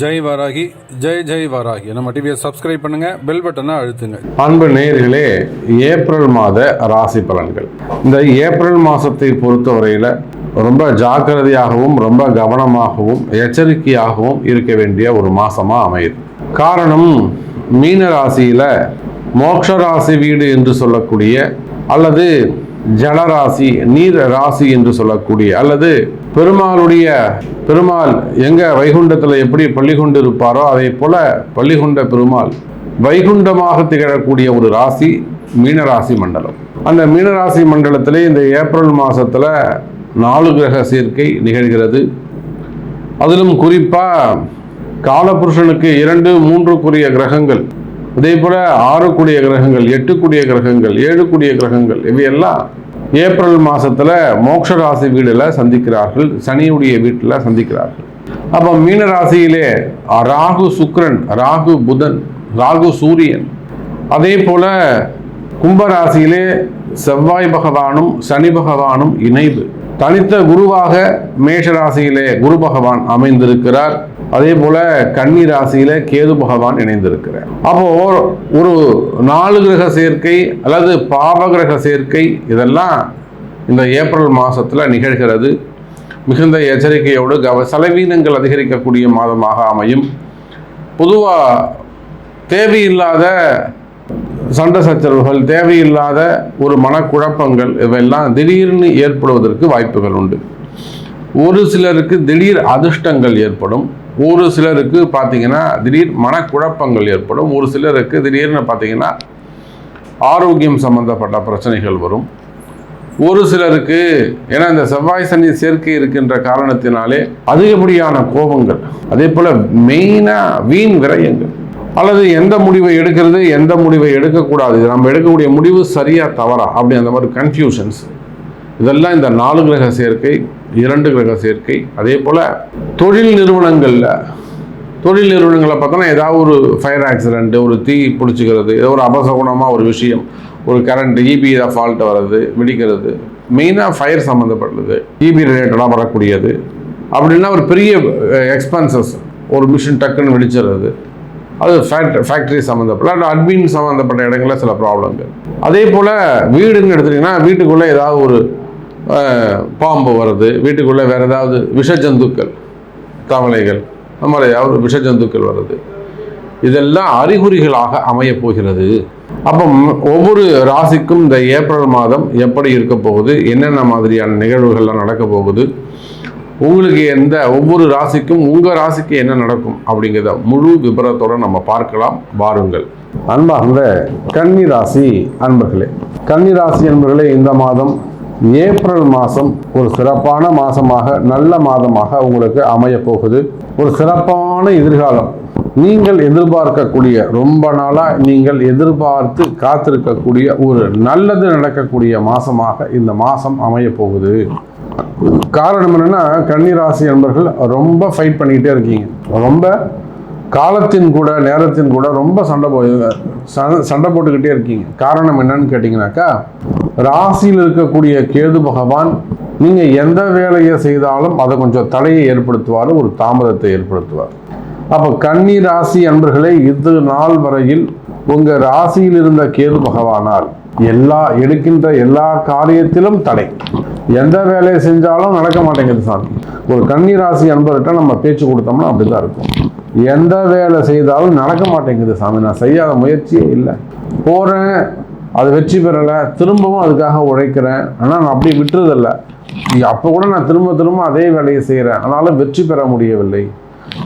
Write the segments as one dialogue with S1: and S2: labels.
S1: ஜெய் வாராகி ஜெய் ஜெய் வாராகி. நம்ம டிவியை சப்ஸ்கிரைப் பண்ணுங்க பெல் பட்டனை அழுத்துங்க.
S2: அன்பு நேயர்களே ஏப்ரல் மாத ராசி பலன்கள். இந்த ஏப்ரல் மாதத்தை பொறுத்தவரையில் ரொம்ப ஜாக்கிரதையாகவும் ரொம்ப கவனமாகவும் எச்சரிக்கையாகவும் இருக்க வேண்டிய ஒரு மாசமாக அமையுது. காரணம் மீன ராசியில் மோக்ஷ ராசி வீடு என்று சொல்லக்கூடிய அல்லது ஜலராசி நீர் ராசி என்று சொல்லக்கூடிய அல்லது பெருமாளுடைய பெருமாள் எங்க வைகுண்டத்தில் எப்படி பள்ளி கொண்டு இருப்பாரோ அதே போல பள்ளி கொண்ட பெருமாள் வைகுண்டமாக திகழக்கூடிய ஒரு ராசி மீனராசி மண்டலம். அந்த மீனராசி மண்டலத்திலே இந்த ஏப்ரல் மாதத்தில் நாலு கிரக சேர்க்கை நிகழ்கிறது. அதிலும் குறிப்பாக காலபுருஷனுக்கு இரண்டு மூன்றுக்குரிய கிரகங்கள் அதே போல் ஆறுக்குரிய கிரகங்கள் எட்டுக்குரிய கிரகங்கள் ஏழுக்குரிய கிரகங்கள் இவையெல்லாம் ஏப்ரல் மாதத்தில் மோட்ச ராசி வீடில் சந்திக்கிறார்கள் சனியுடைய வீட்டில் சந்திக்கிறார்கள். அப்போ மீன ராசியிலே ராகு சுக்ரன் ராகு புதன் ராகு சூரியன். அதே போல் கும்பராசியிலே செவ்வாய் பகவானும் சனி பகவானும் இணைவு. தனித்த குருவாக மேஷராசியிலே குரு பகவான் அமைந்திருக்கிறார். அதே போல கன்னி ராசியில கேது பகவான் இணைந்திருக்கிறார். அப்போ ஒரு நாலு கிரக சேர்க்கை அல்லது பாவ கிரக சேர்க்கை இதெல்லாம் இந்த ஏப்ரல் மாசத்துல நிகழ்கிறது. மிகுந்த எச்சரிக்கையோடு கவ செலவீனங்கள் அதிகரிக்கக்கூடிய மாதமாக அமையும். பொதுவாக தேவையில்லாத சண்டை சச்சரவுகள் தேவையில்லாத ஒரு மனக்குழப்பங்கள் இவையெல்லாம் திடீர்னு ஏற்படுவதற்கு வாய்ப்புகள் உண்டு. ஒரு சிலருக்கு திடீர் அதிர்ஷ்டங்கள் ஏற்படும். ஒரு சிலருக்கு பார்த்தீங்கன்னா திடீர் மனக்குழப்பங்கள் ஏற்படும். ஒரு சிலருக்கு திடீர்னு பார்த்தீங்கன்னா ஆரோக்கியம் சம்பந்தப்பட்ட பிரச்சனைகள் வரும். ஒரு சிலருக்கு ஏன்னா இந்த செவ்வாய் சனி சேர்க்கை இருக்கின்ற காரணத்தினாலே அதிகப்படியான கோபங்கள். அதே போல் மெயினாக வீண் விரயங்கள். அல்லது எந்த முடிவை எடுக்கிறது எந்த முடிவை எடுக்கக்கூடாது. நம்ம எடுக்கக்கூடிய முடிவு சரியாக தவறா அப்படி அந்த மாதிரி கன்ஃபியூஷன்ஸ் இதெல்லாம் இந்த நாலு கிரக சேர்க்கை இரண்டு கிரக சேர்க்கை அதே போல் தொழில் நிறுவனங்களில் தொழில் நிறுவனங்களை பார்த்தோன்னா ஏதாவது ஒரு ஃபயர் ஆக்சிடெண்ட்டு ஒரு தீ பிடிச்சிக்கிறது ஏதோ ஒரு அபசகுணமாக ஒரு விஷயம் ஒரு கரண்ட் இபி ஏதாவது ஃபால்ட் வர்றது வெடிக்கிறது மெயினாக ஃபயர் சம்மந்தப்பட்டது இபி ரிலேட்டடாக வரக்கூடியது அப்படின்னா ஒரு பெரிய எக்ஸ்பென்சஸ் ஒரு மிஷின் டக்குன்னு வெடிச்சிடுறது அது ஃபேக்ட் ஃபேக்ட்ரி சம்மந்தப்பட்ட அல்லது அட்மின் சம்மந்தப்பட்ட இடங்களில் சில ப்ராப்ளங்கள் அதே போல் வீடுன்னு எடுத்துட்டிங்கன்னா வீட்டுக்குள்ளே ஏதாவது ஒரு பாம்பு வர்றது வீட்டுக்குள்ளே வேறு ஏதாவது விஷ ஜந்துக்கள் தவளைகள் அந்த மாதிரி ஏதாவது விஷ ஜந்துக்கள் வருது இதெல்லாம் அறிகுறிகளாக அமையப் போகிறது. அப்போ ஒவ்வொரு ராசிக்கும் இந்த ஏப்ரல் மாதம் எப்படி இருக்க போகுது என்னென்ன மாதிரியான நிகழ்வுகள்லாம் நடக்க போகுது உங்களுக்கு எந்த ஒவ்வொரு ராசிக்கும் உங்கள் ராசிக்கு என்ன நடக்கும் அப்படிங்கிறத முழு விபரத்தோட நம்ம பார்க்கலாம் வாருங்கள். அன்பார்ந்த கன்னி ராசி அன்பர்களே கன்னி ராசி அன்பர்களே இந்த மாதம் ஏப்ரல் மாதம் ஒரு சிறப்பான மாதமாக நல்ல மாதமாக உங்களுக்கு அமையப்போகுது ஒரு சிறப்பான எதிர்காலம். நீங்கள் எதிர்பார்க்கக்கூடிய ரொம்ப நாளாக நீங்கள் எதிர்பார்த்து காத்திருக்கக்கூடிய ஒரு நல்லது நடக்கக்கூடிய மாதமாக இந்த மாதம் அமையப்போகுது காரணம் என்னென்னா கன்னிராசி நண்பர்கள் ரொம்ப ஃபைட் பண்ணிக்கிட்டே இருக்கீங்க. ரொம்ப காலத்தின் கூட நேரத்தின் கூட ரொம்ப சண்டை போய் சண்டை போட்டுக்கிட்டே இருக்கீங்க. காரணம் என்னன்னு கேட்டிங்கனாக்கா ராசியில் இருக்கக்கூடிய கேது பகவான் நீங்கள் எந்த வேலையை செய்தாலும் அதை கொஞ்சம் தடையை ஏற்படுத்துவார் ஒரு தாமதத்தை ஏற்படுத்துவார். அப்போ கன்னி ராசி அன்பர்களே இது நாள் வரையில் உங்கள் ராசியில் இருந்த கேது பகவானால் எல்லா எடுக்கின்ற எல்லா காரியத்திலும் தடை. எந்த வேலையை செஞ்சாலும் நடக்க மாட்டேங்குது சாமி. ஒரு கன்னி ராசி அன்பர்கிட்ட நம்ம பேச்சு கொடுத்தோம்னா அப்படிதான் இருக்கும். எந்த வேலை செய்தாலும் நடக்க மாட்டேங்குது சாமி. நான் செய்யாத முயற்சியே இல்லை. போகிறேன் அது வெற்றி பெறலை திரும்பவும் அதுக்காக உழைக்கிறேன். ஆனால் நான் அப்படி விட்டுறதில்லை. அப்போ கூட நான் திரும்ப திரும்ப அதே வேலையை செய்கிறேன் ஆனாலும் வெற்றி பெற முடியவில்லை.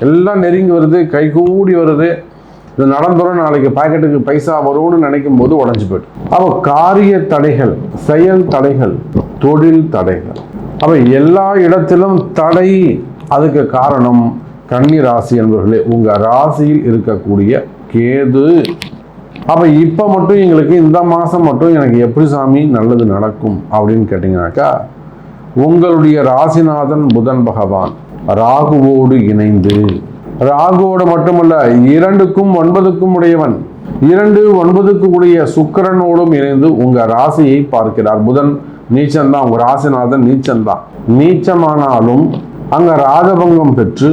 S2: எல்லாம் நெருங்கி வருது கை கூடி வருது. இது நடந்துடும் நாளைக்கு பாக்கெட்டுக்கு பைசா வரும்னு நினைக்கும் போது உடஞ்சி போயிடும். அப்போ காரிய தடைகள் செயல் தடைகள் தொழில் தடைகள். அப்போ எல்லா இடத்திலும் தடை அதுக்கு காரணம் கன்னி ராசி என்பவர்களே உங்க ராசியில் இருக்கக்கூடிய கேது. அப்போ இப்போ மட்டும் எங்களுக்கு இந்த மாதம் மட்டும் எனக்கு எப்படி சாமி நல்லது நடக்கும் அப்படின்னு கேட்டிங்கனாக்கா உங்களுடைய ராசிநாதன் புதன் பகவான் ராகுவோடு இணைந்து ராகுவோடு மட்டுமல்ல இரண்டுக்கும் ஒன்பதுக்கும் உடையவன் இரண்டு ஒன்பதுக்கு உடைய சுக்கிரனோடும் இணைந்து உங்க ராசியை பார்க்கிறார். புதன் நீச்சம்தான் உங்க ராசிநாதன் நீச்சம்தான். நீச்சமானாலும் அங்க ராஜபங்கம் பெற்று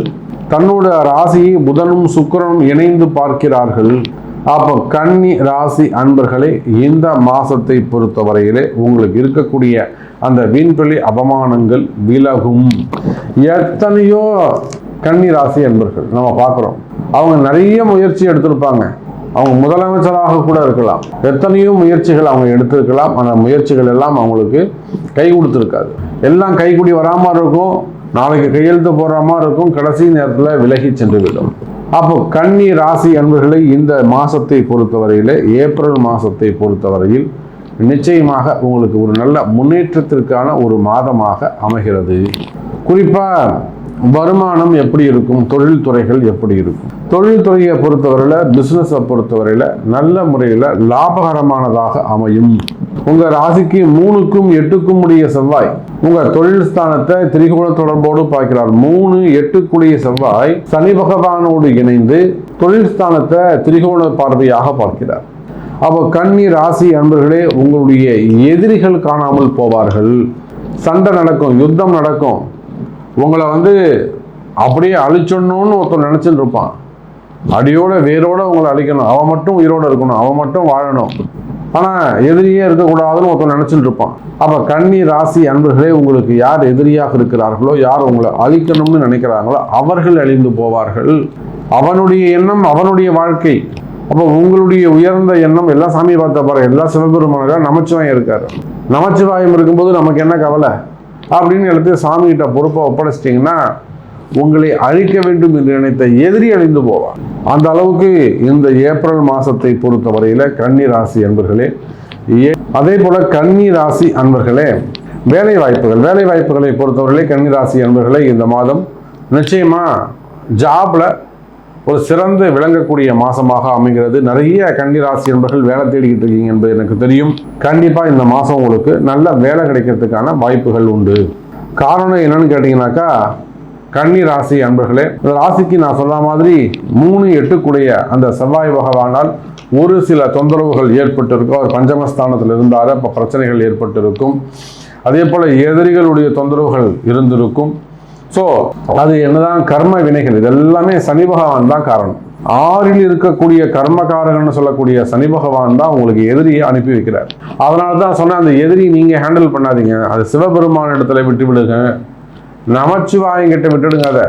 S2: தன்னோட ராசியை புதனும் சுக்கிரனும் இணைந்து பார்க்கிறார்கள். அப்போ கன்னி ராசி அன்பர்களே இந்த மாதத்தை பொறுத்தவரையிலே உங்களுக்கு இருக்கக்கூடிய அந்த வீண்வெளி அவமானங்கள் விலகும். எத்தனையோ கன்னி ராசி அன்பர்கள் நம்ம பார்க்குறோம். அவங்க நிறைய முயற்சி எடுத்திருப்பாங்க. அவங்க முதலமைச்சராக கூட இருக்கலாம். எத்தனையோ முயற்சிகள் அவங்க எடுத்திருக்கலாம். அந்த முயற்சிகள் எல்லாம் அவங்களுக்கு கை கொடுத்துருக்காது எல்லாம் கைக்குடி வராமல் இருக்கும். நாளைக்கு கையெழுத்து போடுற மாதிரி இருக்கும். கடைசி நேரத்தில் விலகி சென்றுவிடும் அப்போ கன்னி ராசி அன்பர்களை இந்த மாதத்தை பொறுத்தவரையில் ஏப்ரல் மாதத்தை பொறுத்தவரையில் நிச்சயமாக உங்களுக்கு ஒரு நல்ல முன்னேற்றத்திற்கான ஒரு மாதமாக அமைகிறது. குறிப்பாக வருமானம் எப்படி இருக்கும்? தொழில்துறைகள் எப்படி இருக்கும்? தொழில்துறையை பொறுத்தவரையில் பிஸ்னஸை பொறுத்தவரையில் நல்ல முறையில் லாபகரமானதாக அமையும். உங்கள் ராசிக்கு மூணுக்கும் எட்டுக்கும் உடைய செவ்வாய் உங்கள் தொழில் ஸ்தானத்தை திரிகோண தொடர்போடு பார்க்கிறார். மூணு எட்டுக்குடைய செவ்வாய் சனி பகவானோடு இணைந்து தொழில் ஸ்தானத்தை திரிகோண பார்வையாக பார்க்கிறார். அப்போ கன்னி ராசி அன்பர்களே உங்களுடைய எதிரிகள் காணாமல் போவார்கள். சண்டை நடக்கும் யுத்தம் நடக்கும். உங்களை வந்து அப்படியே அழிச்சிடணும்னு ஒருத்தன் நினச்சிட்டு இருப்பான். அடியோட வேரோட உங்களை அழிக்கணும். அவன் மட்டும் உயிரோட இருக்கணும். அவன் மட்டும் வாழணும். ஆனால் எதிரியே இருக்கக்கூடாதுன்னு ஒருத்தன் நினச்சிட்டு இருப்பான். அப்போ கன்னி ராசி அன்பர்களே உங்களுக்கு யார் எதிரியாக இருக்கிறார்களோ யார் உங்களை அழிக்கணும்னு நினைக்கிறாங்களோ அவர்கள் அழிந்து போவார்கள். அவனுடைய எண்ணம் அவனுடைய வாழ்க்கை. அப்போ உங்களுடைய உயர்ந்த எண்ணம் எல்லா சாமியை பார்த்த பாரு எல்லா சிவபெருமானாக நமச்சிவாயம் இருக்காரு. நமச்சிவாயம் இருக்கும்போது நமக்கு என்ன கவலை? அப்படின்னு எடுத்து சாமிகிட்ட பொறுப்பை ஒப்படைச்சிட்டிங்கன்னா உங்களை அழிக்க வேண்டும் என்று நினைத்த எதிரி அழிந்து போவார் அந்த அளவுக்கு இந்த ஏப்ரல் மாதத்தை பொறுத்தவரையில் கன்னி ராசி அன்பர்களே ஏ- அதே போல கன்னி ராசி அன்பர்களே வேலை வாய்ப்புகள் வேலை வாய்ப்புகளை பொறுத்தவரையிலே கன்னி ராசி அன்பர்களே இந்த மாதம் நிச்சயமா ஜாப்ல ஒரு சிறந்து விளங்கக்கூடிய மாசமாக அமைகிறது. நிறைய கன்னி ராசி என்பர்கள் வேலை தேடிக்கிட்டு இருக்கீங்க என்பது எனக்கு தெரியும். கண்டிப்பா இந்த மாதம் உங்களுக்கு நல்ல வேலை கிடைக்கிறதுக்கான வாய்ப்புகள் உண்டு. காரணம் என்னன்னு கேட்டீங்கன்னாக்கா கன்னி ராசி அன்பர்களே இந்த ராசிக்கு நான் சொன்ன மாதிரி மூணு எட்டுக்குடைய அந்த செவ்வாய் பகவானால் ஒரு சில தொந்தரவுகள் ஏற்பட்டிருக்கும். அவர் பஞ்சமஸ்தானத்தில் இருந்தார் அப்போ பிரச்சனைகள் ஏற்பட்டிருக்கும். அதே போல் எதிரிகளுடைய தொந்தரவுகள் இருந்திருக்கும். ஸோ அது என்னதான் கர்ம வினைகள் இது எல்லாமே சனி பகவான் தான் காரணம். ஆறில் இருக்கக்கூடிய கர்மகாரகன்னு சொல்லக்கூடிய சனி பகவான் தான் உங்களுக்கு எதிரியை அனுப்பி வைக்கிறார். அதனால தான் சொன்னேன் அந்த எதிரி நீங்கள் ஹேண்டில் பண்ணாதீங்க. அது சிவபெருமான் இடத்துல விட்டு விடுங்க நமச்சிவாயம் கிட்ட விட்டுடுங்க அதை.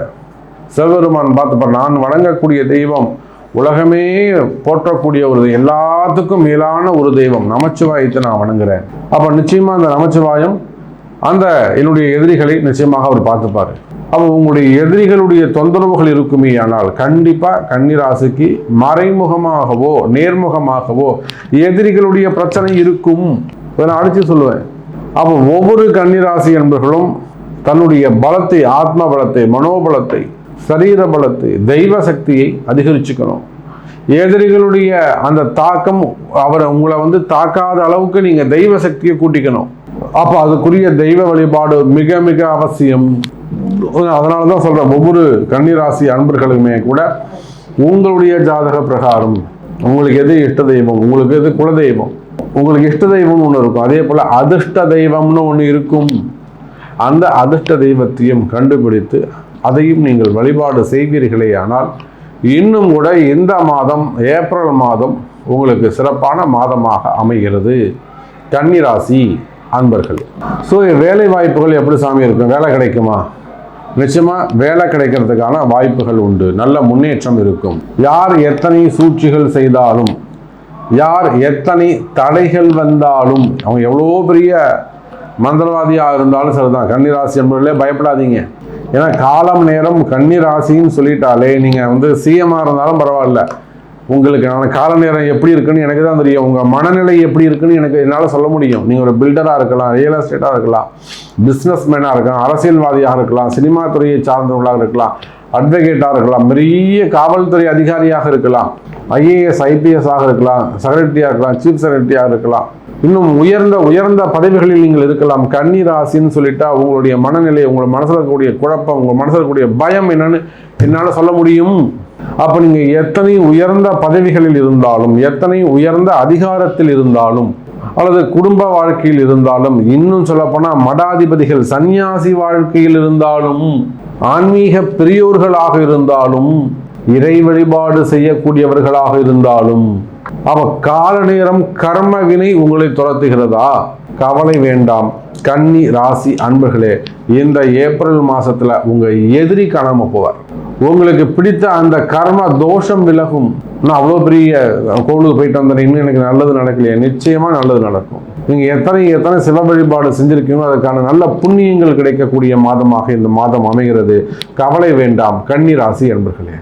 S2: சிவபெருமான் பார்த்துப்ப நான் வணங்கக்கூடிய தெய்வம் உலகமே போற்றக்கூடிய ஒரு எல்லாத்துக்கும் மேலான ஒரு தெய்வம் நமச்சிவாயத்தை நான் வணங்குறேன். அப்போ நிச்சயமாக அந்த நமச்சிவாயம் அந்த என்னுடைய எதிரிகளை நிச்சயமாக அவர் பார்த்துப்பார். அப்போ உங்களுடைய எதிரிகளுடைய தொந்தரவுகள் இருக்குமே ஆனால் கண்டிப்பாக கன்னிராசிக்கு மறைமுகமாகவோ நேர்முகமாகவோ எதிரிகளுடைய பிரச்சனை இருக்கும். இதை நான் அடிச்சு சொல்லுவேன். அப்போ ஒவ்வொரு கன்னிராசி என்பர்களும் தன்னுடைய பலத்தை ஆத்ம பலத்தை மனோபலத்தை சரீர பலத்தை தெய்வ சக்தியை அதிகரிச்சுக்கணும். எதிரிகளுடைய அந்த தாக்கம் அவரை உங்களை வந்து தாக்காத அளவுக்கு நீங்கள் தெய்வ சக்தியை கூட்டிக்கணும். அப்போ அதுக்குரிய தெய்வ வழிபாடு மிக மிக அவசியம். அதனால தான் சொல்கிறேன் ஒவ்வொரு கன்னிராசி அன்பர்களுமே கூட உங்களுடைய ஜாதக பிரகாரம் உங்களுக்கு எது இஷ்ட தெய்வம் உங்களுக்கு எது குல தெய்வம் உங்களுக்கு இஷ்ட தெய்வம்னு ஒன்று இருக்கும். அதே போல் அதிர்ஷ்ட தெய்வம்னு ஒன்று இருக்கும். அந்த அதிர்ஷ்ட தெய்வத்தையும் கண்டுபிடித்து அதையும் நீங்கள் வழிபாடு செய்வீர்களே ஆனால் இன்னும் கூட இந்த மாதம் ஏப்ரல் மாதம் உங்களுக்கு சிறப்பான மாதமாக அமைகிறது. கன்னிராசி அன்பர்கள். ஸோ வேலை வாய்ப்புகள் எப்படி சாமி இருக்கும்? வேலை கிடைக்குமா? நிச்சயமாக வேலை கிடைக்கிறதுக்கான வாய்ப்புகள் உண்டு. நல்ல முன்னேற்றம் இருக்கும். யார் எத்தனை சூழ்ச்சிகள் செய்தாலும் யார் எத்தனை தடைகள் வந்தாலும் அவங்க எவ்வளோ பெரிய மந்திரவாதியாக இருந்தாலும் சரிதான். கன்னிராசி என்பவர்களே பயப்படாதீங்க. ஏன்னா காலம் நேரம் கன்னிராசின்னு சொல்லிட்டாலே நீங்கள் வந்து சிஎம்மாக இருந்தாலும் பரவாயில்ல. உங்களுக்கு கால நேரம் எப்படி இருக்குன்னு எனக்கு தான் தெரியும். உங்கள் மனநிலை எப்படி இருக்குன்னு எனக்கு என்னால் சொல்ல முடியும். நீங்கள் ஒரு பில்டராக இருக்கலாம் ரியல் எஸ்டேட்டாக இருக்கலாம் பிஸ்னஸ் மேனாக இருக்கலாம் அரசியல்வாதியாக இருக்கலாம் சினிமா துறையை சார்ந்தவர்களாக இருக்கலாம். அட்வொகேட்டாக இருக்கலாம் பெரிய காவல்துறை அதிகாரியாக இருக்கலாம் ஐஏஎஸ் ஐபிஎஸ் ஆக இருக்கலாம் செக்ரட்டரியாக இருக்கலாம் சீஃப் செக்ரட்டரியாக இருக்கலாம். இன்னும் உயர்ந்த உயர்ந்த பதவிகளில் நீங்கள் இருக்கலாம். கன்னி ராசின்னு சொல்லிட்டா உங்களுடைய மனநிலை உங்கள் மனசில் இருக்கக்கூடிய குழப்பம் உங்கள் மனசில் இருக்கக்கூடிய பயம் என்னன்னு என்னால் சொல்ல முடியும்? அப்போ நீங்கள் எத்தனை உயர்ந்த பதவிகளில் இருந்தாலும் எத்தனை உயர்ந்த அதிகாரத்தில் இருந்தாலும் அல்லது குடும்ப வாழ்க்கையில் இருந்தாலும் இன்னும் சொல்லப்போனால் மடாதிபதிகள் சந்நியாசி வாழ்க்கையில் இருந்தாலும் ஆன்மீக பெரியோர்களாக இருந்தாலும் இறை வழிபாடு செய்யக்கூடியவர்களாக இருந்தாலும் அவ கால நேரம் கர்ம வினை உங்களை துரத்துகிறதா? கவலை வேண்டாம். கன்னி ராசி அன்பர்களே இந்த ஏப்ரல் மாசத்துல உங்க எதிரி காணாம போவார். உங்களுக்கு பிடித்த அந்த கர்ம தோஷம் விலகும். நான் அவ்வளோ பெரிய கோவிலுக்கு போயிட்டு வந்தேன். இன்னும் எனக்கு நல்லது நடக்கலையே. நிச்சயமாக நல்லது நடக்கும். நீங்கள் எத்தனை எத்தனை சிவ வழிபாடு செஞ்சுருக்கீங்களோ அதற்கான நல்ல புண்ணியங்கள் கிடைக்கக்கூடிய மாதமாக இந்த மாதம் அமைகிறது. கவலை வேண்டாம். கன்னி ராசி என்பர்களே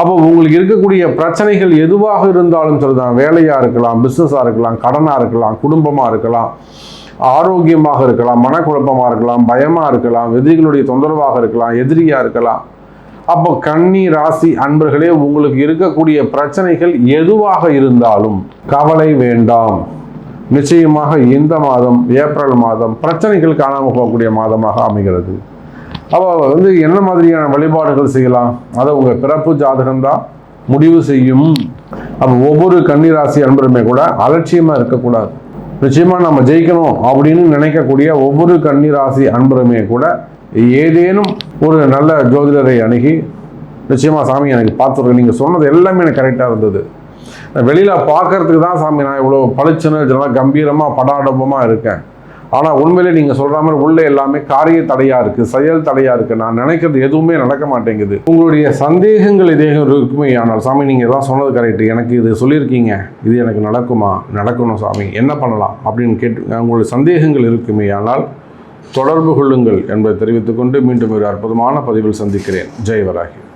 S2: அப்போ உங்களுக்கு இருக்கக்கூடிய பிரச்சனைகள் எதுவாக இருந்தாலும் சரிதான். வேலையாக இருக்கலாம் பிஸ்னஸாக இருக்கலாம் கடனாக இருக்கலாம் குடும்பமாக இருக்கலாம் ஆரோக்கியமாக இருக்கலாம் மனக்குழப்பமாக இருக்கலாம் பயமாக இருக்கலாம் எதிரிகளுடைய தொந்தரவாக இருக்கலாம் எதிரியாக இருக்கலாம். அப்போ கன்னி ராசி அன்பர்களே உங்களுக்கு இருக்கக்கூடிய பிரச்சனைகள் எதுவாக இருந்தாலும் கவலை வேண்டாம். நிச்சயமாக இந்த மாதம் ஏப்ரல் மாதம் பிரச்சனைகள் காணாமல் போகக்கூடிய மாதமாக அமைகிறது. அப்போ வந்து என்ன மாதிரியான வழிபாடுகள் செய்யலாம்? அதை உங்கள் பிறப்பு ஜாதகம்தான் முடிவு செய்யும். அப்போ ஒவ்வொரு கன்னிராசி அன்பருமே கூட அலட்சியமாக இருக்கக்கூடாது. நிச்சயமாக நம்ம ஜெயிக்கணும் அப்படின்னு நினைக்கக்கூடிய ஒவ்வொரு கன்னிராசி அன்பருமே கூட ஏதேனும் ஒரு நல்ல ஜோதிடரை அணுகி நிச்சயமாக சாமி எனக்கு பார்த்துருக்கேன் நீங்கள் சொன்னது எல்லாமே எனக்கு கரெக்டாக இருந்தது. வெளியில் பார்க்கறதுக்கு தான் சாமி நான் இவ்வளோ பளிச்சுன்னு இதெல்லாம் கம்பீரமாக படாடபமாக இருக்கேன். ஆனால் உண்மையிலே நீங்கள் சொல்கிற மாதிரி உள்ளே எல்லாமே காரிய தடையாக இருக்குது செயல் தடையாக இருக்குது நான் நினைக்கிறது எதுவுமே நடக்க மாட்டேங்குது. உங்களுடைய சந்தேகங்கள் இதே இருக்குமே ஆனால் சாமி நீங்கள் எல்லாம் சொன்னது கரெக்டு எனக்கு இது சொல்லியிருக்கீங்க. இது எனக்கு நடக்குமா? நடக்கணும் சாமி. என்ன பண்ணலாம்? அப்படின்னு கேட்டு உங்களுடைய சந்தேகங்கள் இருக்குமே ஆனால் தொடர்பு கொள்ளுங்கள் என்பதை தெரிவித்துக்கொண்டு மீண்டும் ஒரு அற்புதமான பதிவில் சந்திக்கிறேன். ஜெய் வராகி.